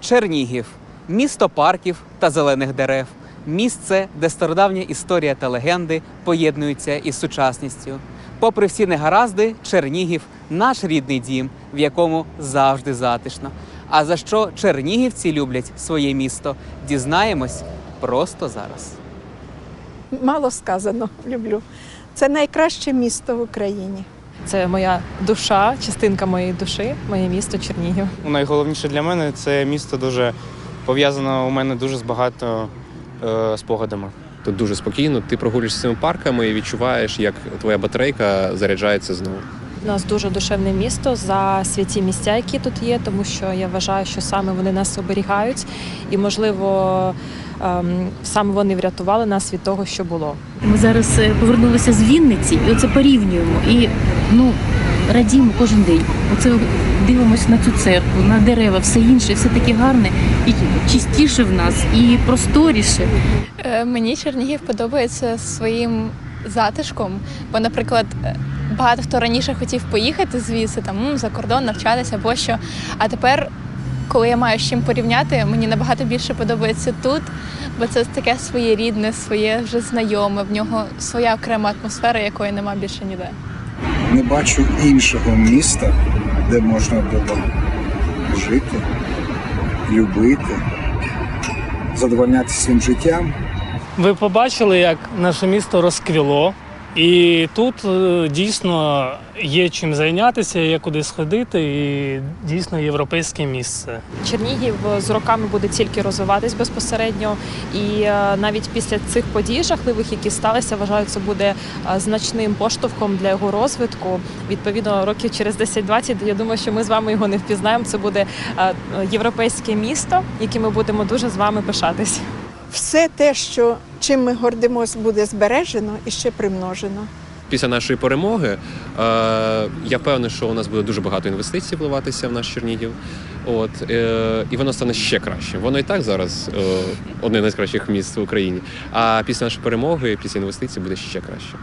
Чернігів місто парків та зелених дерев. Місце, де стародавня історія та легенди поєднуються із сучасністю. Попри всі негаразди, Чернігів наш рідний дім, в якому завжди затишно. А за що чернігівці люблять своє місто? Дізнаємось просто зараз. Мало сказано, люблю. Це найкраще місто в Україні. Це моя душа, частинка моєї душі, моє місто Чернігів. Ну, Найголовніше для мене це місто дуже пов'язано у мене дуже з багато е, спогадами. Тут дуже спокійно. Ти прогулюєшся цими парками і відчуваєш, як твоя батарейка заряджається знову. У нас дуже душевне місто за святі місця, які тут є, тому що я вважаю, що саме вони нас оберігають, і можливо саме вони врятували нас від того, що було. Ми зараз е, повернулися з Вінниці, і оце порівнюємо. І ну радіємо кожен день. Оце дивимося на цю церкву, на дерева, все інше, все таке гарне і чистіше в нас, і просторіше. Е, Мені Чернігів подобається своїм затишком, бо, наприклад, е, багато хто раніше хотів поїхати звідси, там за кордон навчатися або що. А тепер, коли я маю з чим порівняти, мені набагато більше подобається тут, бо це таке своє рідне, своє вже знайоме, в нього своя окрема атмосфера, якої нема більше ніде. Не бачу іншого міста, де можна було жити, любити, задовольнятися своїм життям. Ви побачили, як наше місто розквіло, і тут е, дійсно є чим зайнятися, є куди сходити, і дійсно європейське місце. Чернігів з роками буде тільки розвиватись безпосередньо, і е, навіть після цих подій жахливих, які сталися, вважаю, це буде е, значним поштовхом для його розвитку. Відповідно, років через 10-20, я думаю, що ми з вами його не впізнаємо. Це буде е, європейське місто, яким ми будемо дуже з вами пишатись все те, що чим ми гордимось, буде збережено і ще примножено. Після нашої перемоги е, я впевнений, що у нас буде дуже багато інвестицій вливатися в наш Чернігів. От е, і воно стане ще краще. Воно і так зараз е, одне з найкращих міст в Україні. А після нашої перемоги, після інвестицій, буде ще краще.